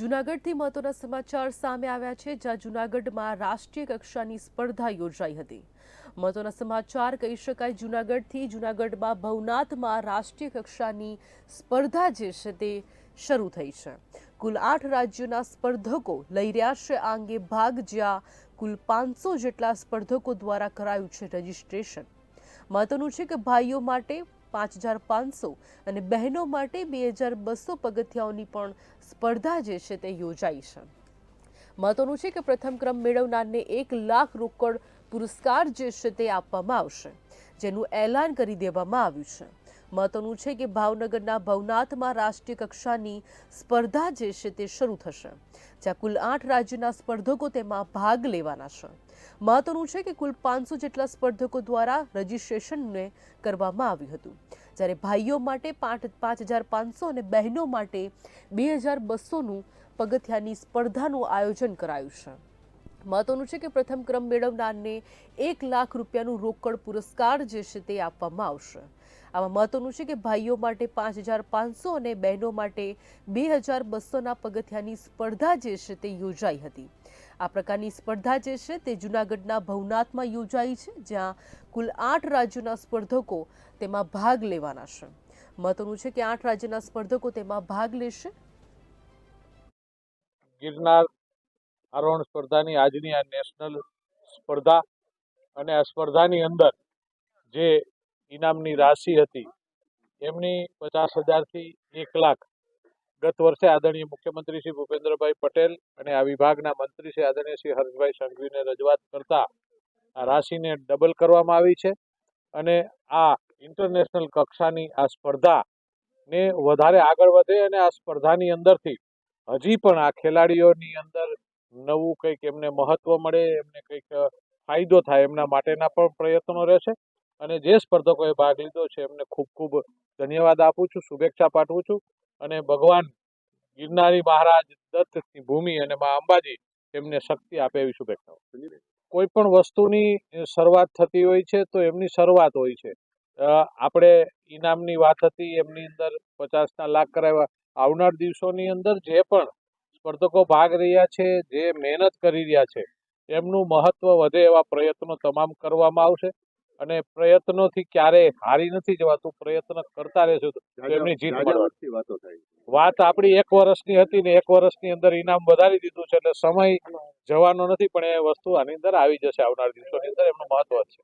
જૂનાગઢથી મહત્વના સમાચાર સામે આવ્યા છે, જ્યાં જૂનાગઢમાં રાષ્ટ્રીય કક્ષાની સ્પર્ધા યોજાઈ હતી. મહત્વના સમાચાર કહી શકાય, જૂનાગઢથી જૂનાગઢમાં ભવનાથમાં રાષ્ટ્રીય કક્ષાની સ્પર્ધા જે છે તે શરૂ થઈ છે. કુલ આઠ રાજ્યોના સ્પર્ધકો લઈ રહ્યા છે, આ અંગે ભાગ જ્યાં કુલ પાંચસો જેટલા સ્પર્ધકો દ્વારા કરાયું છે રજિસ્ટ્રેશન. મહત્વનું છે કે ભાઈઓ માટે પાંચ હજાર પાંચસો અને બહેનો માટે બે હજાર બસો પગથિયાઓની પણ સ્પર્ધા જે છે તે યોજાઈ છે. મહત્વનું છે કે પ્રથમ ક્રમ મેળવનારને એક લાખ રોકડ પુરસ્કાર જે છે તે આપવામાં આવશે, જેનું એલાન કરી દેવામાં આવ્યું છે. મહત્વનું છે કે ભાવનગરના ભવનાથમાં રાષ્ટ્રીય કક્ષાની સ્પર્ધા જે છે તે શરૂ થશે, જ્યાં કુલ આઠ રાજ્યના સ્પર્ધકો તેમાં ભાગ લેવાના છે. મહત્વનું છે કે કુલ પાંચસો જેટલા સ્પર્ધકો દ્વારા રજીસ્ટ્રેશનને કરવામાં આવ્યું હતું, જ્યારે ભાઈઓ માટે પાંચ પાંચ હજાર પાંચસો અને બહેનો માટે બે હજાર બસોનું પગથિયાની સ્પર્ધાનું આયોજન કરાયું છે. મહત્વનું છે કે પ્રથમ ક્રમ મેળવનારને એક લાખ રૂપિયાનું રોકડ પુરસ્કાર જે છે તે આપવામાં આવશે. આમાં મહત્વનું છે કે ભાઈઓ માટે પાંચ હજાર પાંચસો અને બહેનો માટે બે હજાર બસોના પગથિયાની સ્પર્ધા જે છે તે યોજાઈ હતી. આ પ્રકારની સ્પર્ધા જે છે તે જૂનાગઢના ભવનાથમાં યોજાઈ છે, જ્યાં કુલ આઠ રાજ્યોના સ્પર્ધકો તેમાં ભાગ લેવાના છે. મહત્વનું છે કે આઠ રાજ્યના સ્પર્ધકો તેમાં ભાગ લેશે. ગિરનાર આરોહણ સ્પર્ધાની આજની આ નેશનલ સ્પર્ધા અને આ સ્પર્ધાની અંદર જે ઇનામની રાશિ હતી, એમની પચાસ હજારથી એક લાખ ગત વર્ષે આદરણીય મુખ્યમંત્રી શ્રી ભૂપેન્દ્રભાઈ પટેલ અને આ વિભાગના મંત્રી શ્રી આદરણીય શ્રી હર્ષભાઈ સંઘવીને રજૂઆત કરતા આ રાશિને ડબલ કરવામાં આવી છે અને આ ઇન્ટરનેશનલ કક્ષાની આ સ્પર્ધાને વધારે આગળ વધે અને આ સ્પર્ધાની અંદરથી હજી પણ આ ખેલાડીઓની અંદર નવું કંઈક એમને મહત્વ મળે, એમને કંઈક ફાયદો થાય એમના માટેના પણ પ્રયત્નો રહેશે. અને જે સ્પર્ધકોએ ભાગ લીધો છે, એમને ખૂબ ખૂબ ધન્યવાદ આપું છું, શુભેચ્છા પાઠવું છું. અને ભગવાન ગિરનારી મહારાજ દત્તની ભૂમિ અને મા અંબાજી એમને શક્તિ આપે એવી શુભેચ્છાઓ. કોઈ પણ વસ્તુની શરૂઆત થતી હોય છે, તો એમની શરૂઆત હોય છે. આપણે ઇનામની વાત હતી, એમની અંદર પચાસના લાખ કરાવ્યા. આવનાર દિવસોની અંદર જે પણ સ્પર્ધકો ભાગ રહ્યા છે જે મહેનત કરી રહ્યા છે એમનું મહત્વ વધે એવા પ્રયત્નો તમામ કરવામાં આવશે અને પ્રયત્નોથી ક્યારેય હારી નથી જવાતું પ્રયત્ન કરતા રહેશું તો એમની જીત થાય. વાત આપણી એક વર્ષની હતી ને એક વર્ષની અંદર ઇનામ વધારી દીધું છે એટલે સમય જવાનો નથી પણ એ વસ્તુ આની અંદર આવી જશે આવનાર દિવસોની અંદર એમનું મહત્વ છે.